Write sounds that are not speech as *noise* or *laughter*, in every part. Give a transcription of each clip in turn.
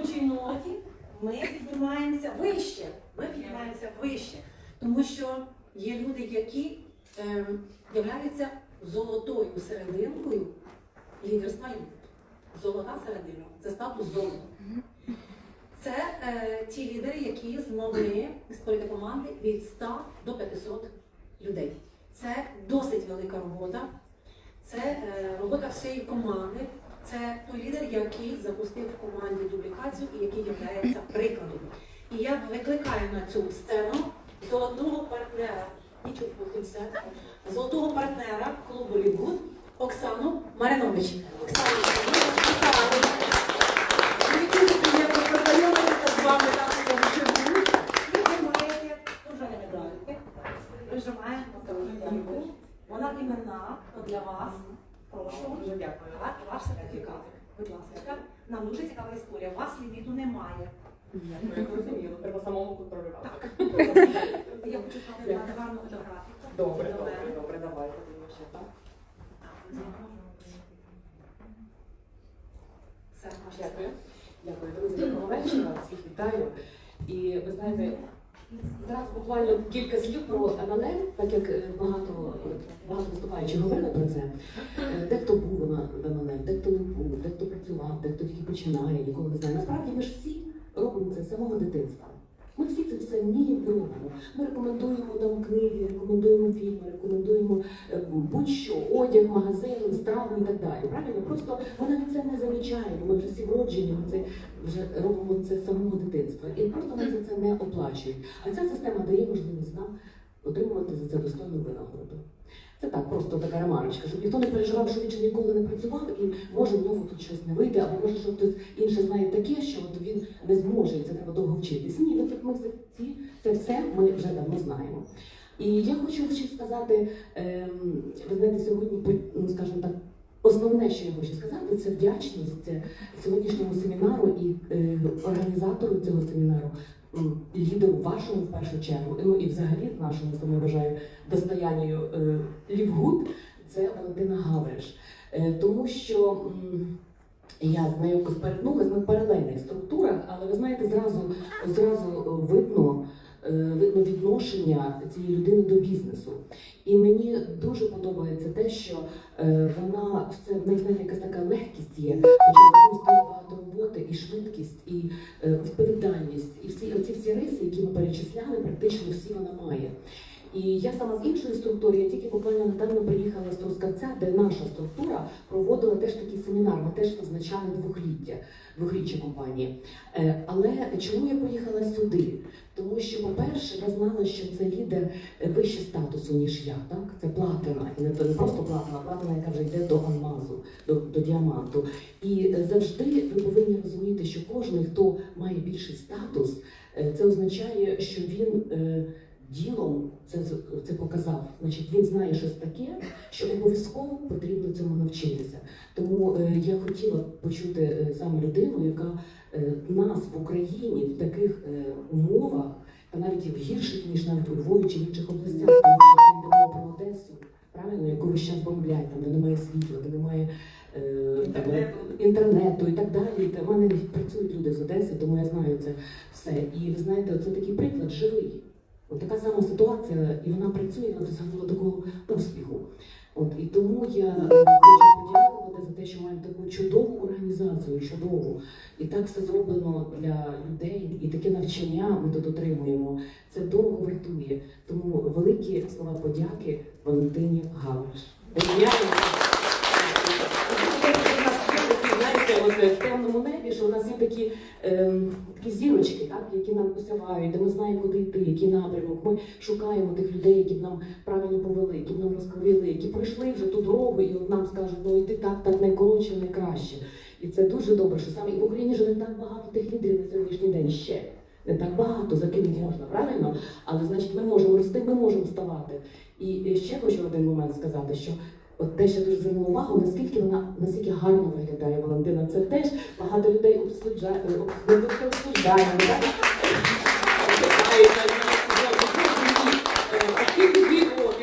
підтримуючій ноті ми піднімаємося вище. Ми піднімаємося вище. Тому що є люди, які ем, являються золотою серединкою лідерства. Золота середина це статус золота. Це е, ті лідери, які змогли створити команди від 100 до 500 людей. Це досить велика робота. Це е, робота всієї команди. Це той лідер, який запустив в команді дублікацію і який є прикладом. І я викликаю на цю сцену золотого партнера. Нічого. Золотого партнера клубу Лігуд Оксану Маринович. Приємно познайомитися з вами так вживу. І ви маєте дуже. Вона іменна для вас. Прошу. Дуже дякую. Ваш сертифікат. Будь ласка. Нам дуже цікава історія. У вас ліміту немає. Як треба самому контролювати. Так. *laughs* Я хочу з вами гарну фотографію. Добре, добре, добре, давайте тоді так. Все, ваше Дякую. Дякую, друзі. Доброго вечора, всіх вітаю. І ви знаєте, зараз буквально кілька слів про МЛМ, так як е, багато, багато виступаючих говорили про це. Е, Дехто був на в МЛМ, дехто не був, дехто працював, дехто тільки починає, нікого не знає. Насправді ми ж всі робимо це з самого дитинства. Ми всі це все вміємо. Ми рекомендуємо нам книги, рекомендуємо фільми, рекомендуємо е, будь-що, одяг, магазин, страву і так далі. Правильно? Просто ми навіть це не замічаємо. Ми вже всі вроджені, ми це вже робимо це з самого дитинства. І просто нам за це не оплачують. А ця система дає можливість нам отримувати за це достойну винагороду. Це так, просто така ремарочка, щоб ніхто не переживав, що він ще ніколи не працював і може в ньому тут щось не вийде, або може, що хтось інше знає таке, що от він не зможе, і це треба довго вчитись. Ні, ну так ми ці, це все ми вже давно знаємо. І я хочу ще сказати, ем, ви знаєте, сьогодні, ну, скажімо так, основне, що я хочу сказати, це вдячність е, сьогоднішньому семінару і е, організатору цього семінару, лідеру вашому в першу чергу, ну і взагалі нашому, тому вважаю, достоянню е, Лівгуд, це Валентина Гавриш. Е, тому що я з нею перетнулася, ми в паралельних структурах, але ви знаєте, зразу, зразу видно, видно відношення цієї людини до бізнесу. І мені дуже подобається те, що е, вона це в неї якась така легкість є, хоча ній багато роботи, і швидкість, і е, відповідальність, і всі оці всі риси, які ми перечисляли, практично всі вона має. І я сама з іншої структури, я тільки буквально недавно приїхала з Трускавця, де наша структура проводила теж такий семінар. Ми теж позначали двохліття, двохріччя компанії. Е, Але чому я поїхала сюди? Тому що, по-перше, я знала, що це лідер е, вище статусу, ніж я. Так? Це платина. І не не просто платина, а платина, яка вже йде до алмазу, до, до діаманту. І е, завжди ви повинні розуміти, що кожен, хто має більший статус, це означає, що він. Ділом це, це показав. Значить, він знає щось таке, що обов'язково потрібно цьому навчитися. Тому е, я хотіла почути е, саме людину, яка е, нас в Україні в таких е, умовах, та навіть в гірших, ніж навіть у Львові чи в інших областях, тому що ми йдемо про Одесу, правильно, яку весь час бомблять, там, де немає світла, де немає. е, Інтернету. інтернету і так далі. В мене працюють люди з Одеси, тому я знаю це все. І ви знаєте, це такий приклад живий. От така сама ситуація, і вона працює, вона досягнула такого успіху. От і тому я е, хочу подякувати за те, що маємо таку чудову організацію, чудову. І так все зроблено для людей, і таке навчання ми тут отримуємо. Це дорого вартує. Тому великі слова подяки Валентині Галаш. Знаєте, от в темному небі, що у нас є такі, ем, такі зірочки, так, які нам посягають, де ми знаємо, куди йти, який напрямок. Ми шукаємо тих людей, які б нам правильно повели, які б нам розповіли, які пройшли вже ту дорогу, і от нам скажуть, ну йти так, так найкоротше, найкраще. І це дуже добре, що саме і в Україні вже не так багато тих лідерів на сьогоднішній день ще. Не так багато, за ким можна, правильно? Але значить, ми можемо рости, ми можемо вставати. І ще хочу один момент сказати, що от те, що дуже звернула увагу, наскільки вона наскільки гарно виглядає Валентина. Це теж багато людей обсуджає,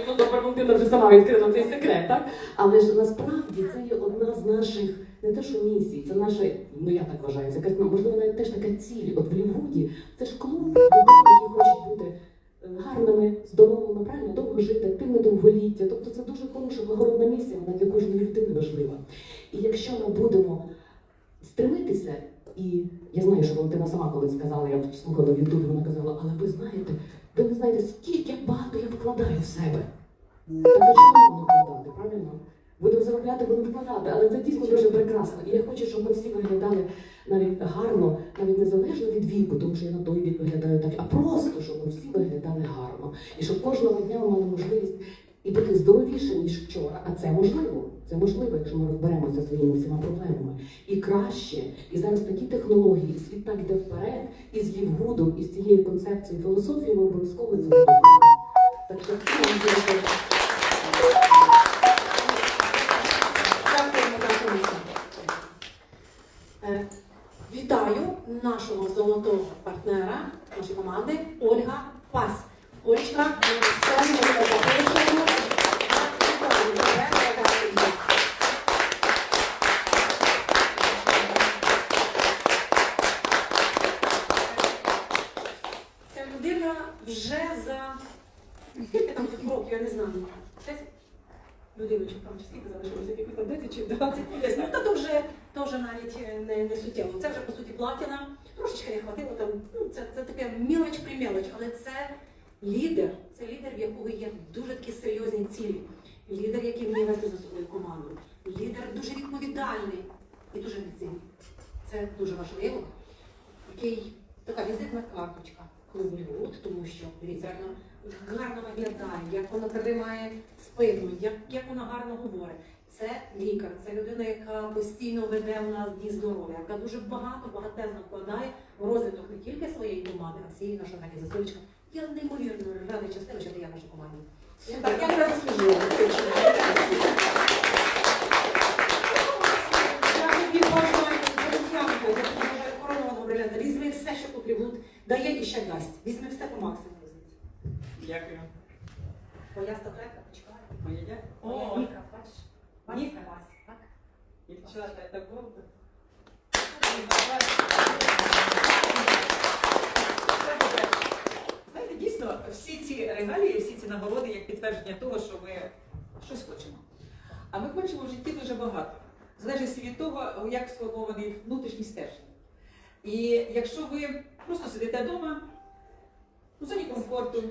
ну добре, Валентина вже сама відкрила цей секрет, так? Але ж насправді це є одна з наших не те, що місії, це наша, ну я так вважаю, це якась, можливо навіть теж така ціль. От в Лівуді це ж клуб людей, які хочуть бути е, гарними, здоровими, правильно, довго жити, активне довголіття. Тобто це дуже хороша благородна місія, вона для кожної людини важлива. І якщо ми будемо стремитися, і я знаю, що Валентина сама колись сказала, я слухала в Ютубі, вона казала, але ви знаєте, ви не знаєте, скільки багато я вкладаю в себе. Так чому вкладати, правильно? Будемо заробляти, будемо вкладати, але це дійсно дуже прекрасно. І я хочу, щоб ми всі виглядали навіть гарно, навіть незалежно від віку, тому що я на той вік виглядаю так, а просто, щоб ми всі виглядали гарно. І щоб кожного дня ми мали можливість і бути здоровіше, ніж вчора. А це можливо. Це можливо, якщо ми розберемося своїми всіма проблемами. І краще. І зараз такі технології, і світ так йде вперед, і з Лівгудом, і з цією концепцією філософії ми обов'язково зробимо. Так що дуже Дякуємо, дякуємо. Е, Вітаю нашого золотого партнера нашої команди Ольга Пас. Олечка, ми на сцену ми тебе запрошуємо. Вітаю тебе, дорога Ольга. Ця людина вже за скільки там тут я не знаю. Людиночок там скільки залишилося, яких там 10 чи 20 десь. Ну та то вже, то вже навіть е, не, не суттєво. Це вже по суті платіна. Трошечки не хватило там. Ну, це, це таке мілоч примілоч, але це лідер. Це лідер, в якого є дуже такі серйозні цілі. Лідер, який вміє вести за собою команду. Лідер дуже відповідальний і дуже амбіційний. Це дуже важливо. Який така візитна карточка клубу тому що вона гарно виглядає, як вона тримає спину, як, як вона гарно говорить. Це лікар, це людина, яка постійно веде в нас дні здоров'я, яка дуже багато, багатезно вкладає в розвиток не тільки своєї команди, а всієї нашої організації. Я неймовірно радий частина, що ти є в нашій команді. Так, я тебе заслужила. Я я. Візьми все, що потрібно. Дає і ще дасть. Візьми все по максимуму. Дякую. Твоя статуетка почекає. Моє дя? Твоя О, Ніка, бачиш? Ніка. Вась, так? дівчата, це круто. Знаєте, дійсно, всі ці регалії, всі ці нагороди як підтвердження того, що ми щось хочемо. А ми хочемо в житті дуже багато. Залежить від того, як сформований внутрішній стержень. І якщо ви просто сидите вдома, у зоні комфорту,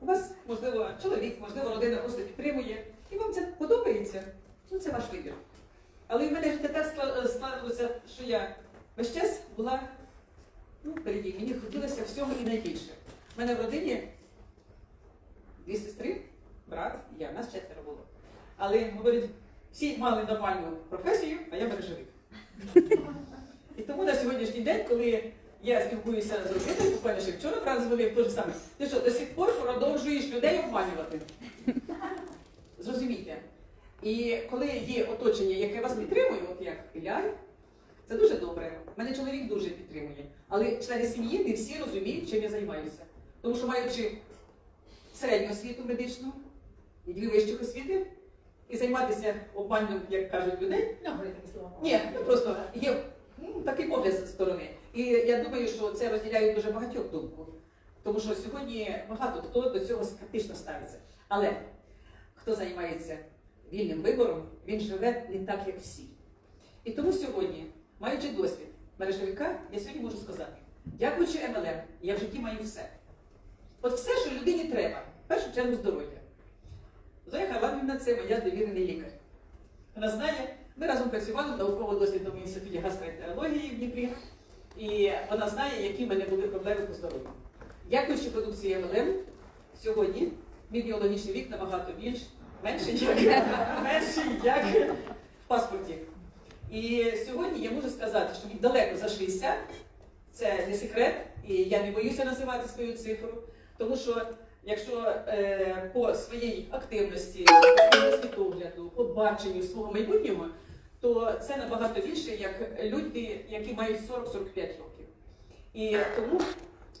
у вас, можливо, чоловік, можливо, родина просто підтримує, і вам це подобається, ну це ваш вибір. Але в мене життя так скла- складалося, що я весь час була ну, впереді. Мені хотілося всього і найбільше. У мене в родині дві сестри, брат, і я, нас четверо було. Але, говорять, всі мали нормальну професію, а я мережевик. І тому на сьогоднішній день, коли я спілкуюся з родиною, буквально ще вчора вранці дзвонив те ж саме, ти що, до сих пор продовжуєш людей обманювати? Зрозумійте. І коли є оточення, яке вас підтримує, от як Ілляй, це дуже добре. Мене чоловік дуже підтримує. Але члени сім'ї не всі розуміють, чим я займаюся. Тому що маючи середню освіту медичну і дві вищих освіти, і займатися обманом, як кажуть людей, Не говори такі слова. ні, ну просто є такий погляд зі сторони. І я думаю, що це розділяють дуже багатьох думку. Тому що сьогодні багато хто до цього скептично ставиться. Але хто займається вільним вибором, він живе не так, як всі. І тому сьогодні, маючи досвід мережевика, я сьогодні можу сказати, дякуючи МЛМ, я в житті маю все. От все, що людині треба, в першу чергу здоров'я. Зоя Харламівна це моя довірений лікар. Вона знає, ми разом працювали в науково-дослідному інституті гастроентерології в Дніпрі, і вона знає, які в мене були проблеми по здоров'ю. Дякуючи продукції МЛМ, сьогодні мій біологічний вік набагато більш менший, як, *laughs* як в паспорті. І сьогодні я можу сказати, що мені далеко за 60, це не секрет, і я не боюся називати свою цифру, тому що якщо е, по своїй активності, по світогляду, по баченню свого майбутнього, то це набагато більше, як люди, які мають 40-45 років. І тому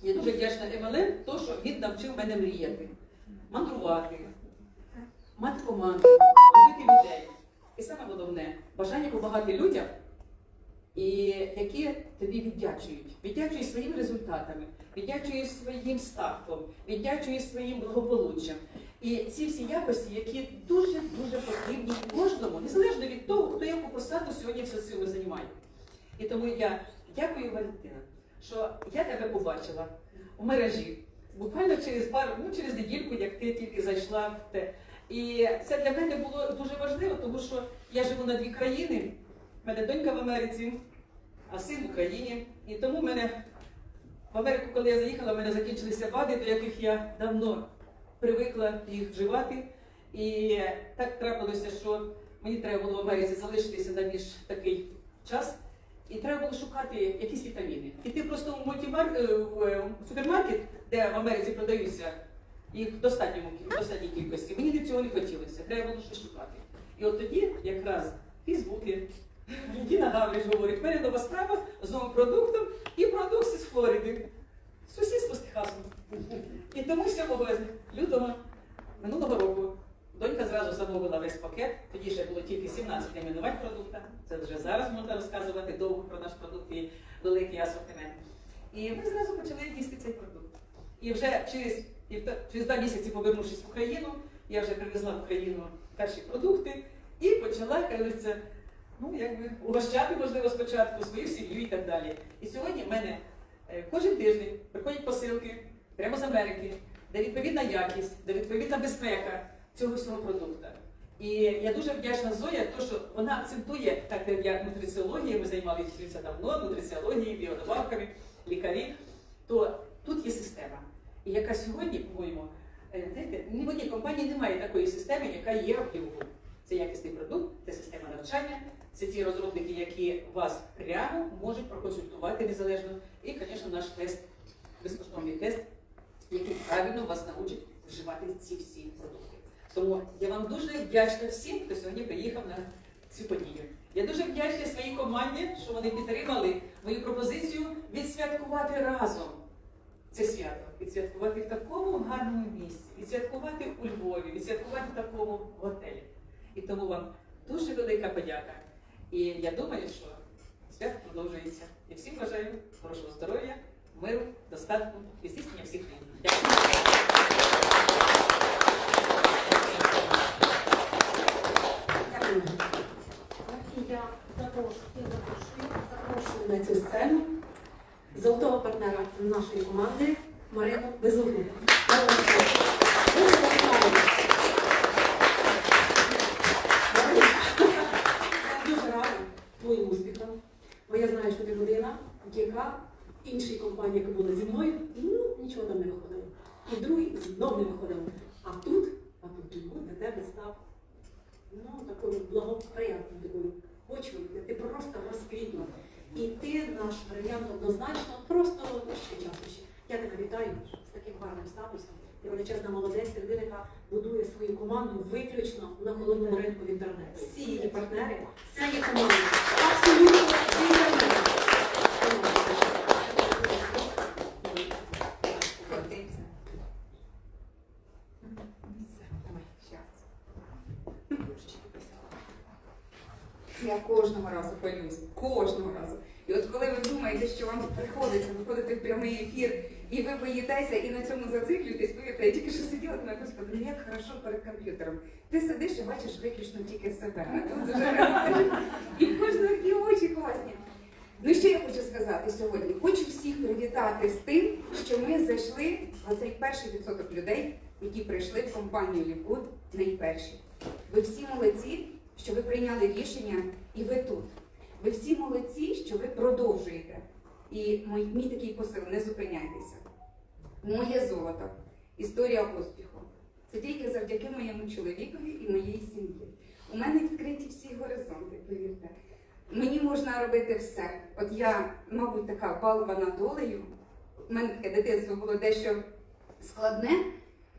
я дуже вдячна МЛМ, то, що він навчив мене мріяти, мандрувати, мати команду, любити людей. І саме головне, бажання допомагати людям і які тобі віддячують. Віддячують своїми результатами, віддячують своїм статком, віддячують своїм благополуччям. І ці всі якості, які дуже-дуже потрібні кожному, незалежно від того, хто яку посаду сьогодні в соціумі займає. І тому я дякую, Валентина, що я тебе побачила у мережі. Буквально через пару, ну через недільку, як ти тільки зайшла в те. І це для мене було дуже важливо, тому що я живу на дві країни. У мене донька в Америці, а син в Україні. І тому в мене в Америку, коли я заїхала, в мене закінчилися БАДи, до яких я давно привикла їх вживати. І так трапилося, що мені треба було в Америці залишитися на більш такий час. І треба було шукати якісь вітаміни. І ти просто в мультимар... е, в е, супермаркет, де в Америці продаються, їх в в достатній кількості. Мені до цього не хотілося. Треба було щось шукати. І от тоді якраз в Фейсбуці Діна Гавриш говорить, мене справа з новим продуктом і продукт з Флориди. Сусідство з Техасом. І тому 7 лютого минулого року донька зразу замовила весь пакет. Тоді ще було тільки 17 найменувань продукта. Це вже зараз можна розказувати довго про наш продукт і великий асортимент. І ми зразу почали їсти цей продукт. І вже через, через два місяці, повернувшись в Україну, я вже привезла в Україну перші продукти і почала, кажеться, ну якби угощати, можливо, спочатку свою сім'ю і так далі. І сьогодні в мене е, кожен тиждень приходять посилки прямо з Америки, де відповідна якість, де відповідна безпека цього всього продукту. І я дуже вдячна Зоя, то що вона акцентує, так як я нутриціологією, ми займалися давно, нутриціологією, біодобавками, лікарі, то тут є система. І яка сьогодні, по-моєму, е, знаєте, ні в одній компанії немає такої системи, яка є в Європі. Це якісний продукт, це система навчання, це ті розробники, які вас прямо можуть проконсультувати незалежно. І, звісно, наш тест, безкоштовний тест, який правильно вас научить вживати ці всі продукти. Тому я вам дуже вдячна всім, хто сьогодні приїхав на цю подію. Я дуже вдячна своїй команді, що вони підтримали мою пропозицію відсвяткувати разом це свято. Відсвяткувати в такому гарному місці, відсвяткувати у Львові, відсвяткувати в такому готелі. І тому вам дуже велика подяка. І я думаю, що свято продовжується. І всім бажаю хорошого здоров'я, миру, достатку і здійснення всіх. Дякую. Дякую. Я запрошую, я запрошую, запрошую на цю сцену золотого партнера нашої команди Марину Безугу. Я дуже рада твоїм успіхам, бо я знаю, що ти людина, яка іншій компанії, яка була зі мною, ну нічого там не виходило. І в другій знов не виходило. А тут, а тут для тебе став ну, такою благоприятною такою почвою, ти просто розквітла. І ти наш варіант однозначно просто ще часу ще. Я тебе вітаю з таким гарним статусом. Ти величезна молодець, людина, яка будує свою команду виключно на холодному ринку в інтернет. Всі її партнери, це є команда. Абсолютно в інтернеті. Давай, щас. Я кожного разу хвилююсь, кожного разу. І от коли ви думаєте, що вам приходиться виходити в прямий ефір, і і на цьому зациклюєтесь, повірте, я тільки що сиділа, думаю, господи, ну як хорошо перед комп'ютером. Ти сидиш і бачиш виключно тільки себе. Вже. І в кожного такі очі класні. Ну що я хочу сказати сьогодні? Хочу всіх привітати з тим, що ми зайшли в цей перший відсоток людей, які прийшли в компанію Лівгуд найперші. Ви всі молодці, що ви прийняли рішення, і ви тут. Ви всі молодці, що ви продовжуєте. І мій такий посил, не зупиняйтеся. Моє золото, історія успіху. Це тільки завдяки моєму чоловікові і моїй сім'ї. У мене відкриті всі горизонти, повірте. Мені можна робити все. От я, мабуть, така балвана долею. У мене таке дитинство було дещо складне,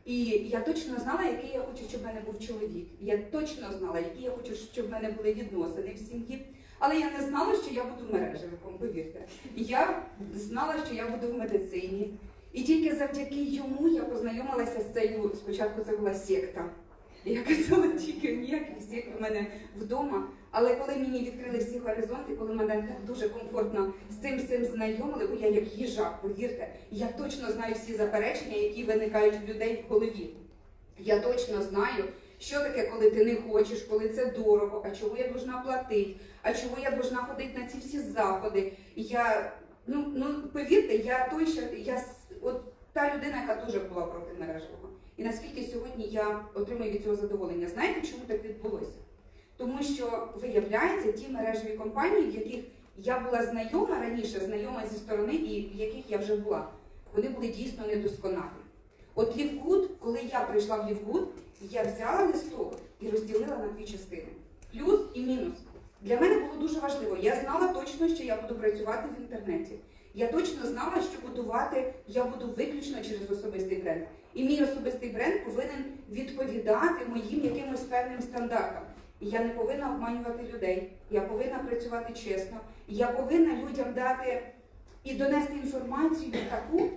і я точно знала, який я хочу, щоб в мене був чоловік. Я точно знала, які я хочу, щоб в мене були відносини в сім'ї. Але я не знала, що я буду мережевиком, повірте. Я знала, що я буду в медицині. І тільки завдяки йому я познайомилася з цією, спочатку це була секта. Я казала тільки ніяких всіх у мене вдома. Але коли мені відкрили всі горизонти, коли мене так дуже комфортно з цим всім знайомили, бо я як їжак, повірте, я точно знаю всі заперечення, які виникають в людей в голові. Я точно знаю, що таке, коли ти не хочеш, коли це дорого, а чого я должна платити, а чого я должна ходити на ці всі заходи. Я, ну, ну повірте, я той, що я от та людина, яка дуже була проти мережевого. І наскільки сьогодні я отримую від цього задоволення. Знаєте, чому так відбулося? Тому що виявляється, ті мережеві компанії, в яких я була знайома раніше, знайома зі сторони, і в яких я вже була, вони були дійсно недосконалі. От Лівгуд, коли я прийшла в Лівгуд, я взяла листок і розділила на дві частини: плюс і мінус. Для мене було дуже важливо. Я знала точно, що я буду працювати в інтернеті. Я точно знала, що будувати я буду виключно через особистий бренд. І мій особистий бренд повинен відповідати моїм якимось певним стандартам. І я не повинна обманювати людей. Я повинна працювати чесно. Я повинна людям дати і донести інформацію таку,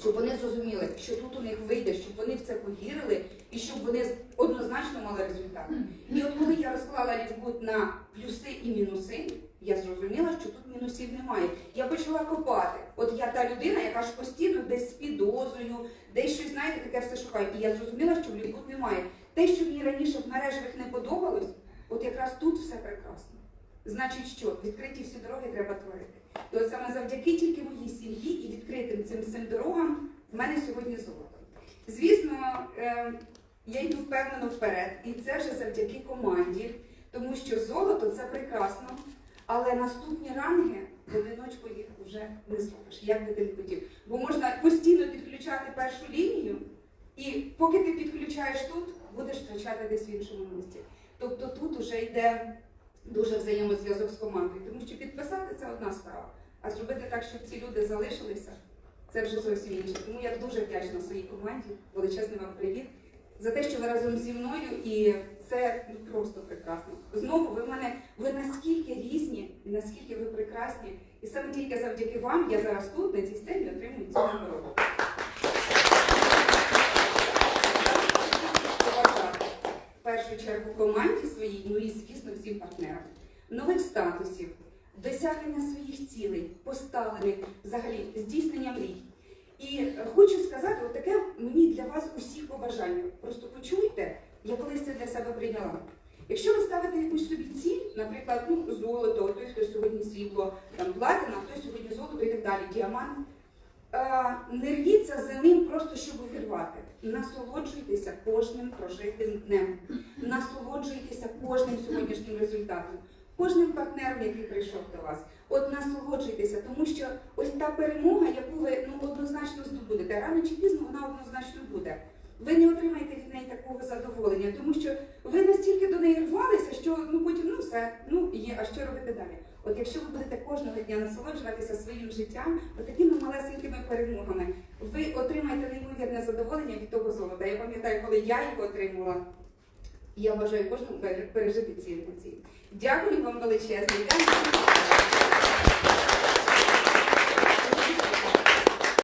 щоб вони зрозуміли, що тут у них вийде, щоб вони в це повірили і щоб вони однозначно мали результат. І от коли я розклала лівгуд на плюси і мінуси, я зрозуміла, що тут мінусів немає. Я почала копати. От я та людина, яка ж постійно десь з підозрою, десь щось, знаєте, таке все шукає. І я зрозуміла, що в лівгуд немає. Те, що мені раніше в мережевих не подобалось, от якраз тут все прекрасно. Значить, що відкриті всі дороги треба творити. І саме завдяки тільки моїй сім'ї і відкритим цим всім дорогам в мене сьогодні золото. Звісно, е, я йду впевнено вперед, і це вже завдяки команді, тому що золото це прекрасно, але наступні ранги в одиночку їх вже не зробиш, як би ти не хотів. Бо можна постійно підключати першу лінію, і поки ти підключаєш тут, будеш втрачати десь в іншому місці. Тобто тут вже йде дуже взаємозв'язок з командою, тому що підписати це одна справа, а зробити так, щоб ці люди залишилися, це вже зовсім інше. Тому я дуже вдячна своїй команді. Величезний вам привіт за те, що ви разом зі мною, і це ну, просто прекрасно. Знову ви в мене ви наскільки різні і наскільки ви прекрасні, і саме тільки завдяки вам я зараз тут на цій сцені отримую цю нагороду. Побажати в першу чергу команді своїй, ну і звісно всім партнерам. Нових статусів, досягнення своїх цілей, поставлених взагалі здійснення мрій. І хочу сказати, отаке мені для вас усіх побажання. Просто почуйте, я колись це для себе прийняла. Якщо ви ставите якусь собі ціль, наприклад, ну, золото, той, хто сьогодні срібло, там платина, хто сьогодні золото і так далі, діамант. Е, не рвіться за ним просто щоб увірвати. Насолоджуйтеся кожним прожитим днем. Насолоджуйтеся кожним сьогоднішнім результатом, кожним партнером, який прийшов до вас. От насолоджуйтеся, тому що ось та перемога, яку ви ну, однозначно здобудете, рано чи пізно вона однозначно буде. Ви не отримаєте від неї такого задоволення, тому що ви настільки до неї рвалися, що ну потім ну все, ну є, а що робити далі? От якщо ви будете кожного дня насолоджуватися своїм життям, от такими малесенькими перемогами, ви отримаєте неймовірне задоволення від того золота. Я пам'ятаю, коли я його отримала, я бажаю кожному пере- пере- пережити ці емоції. Дякую вам величезне. Дякую.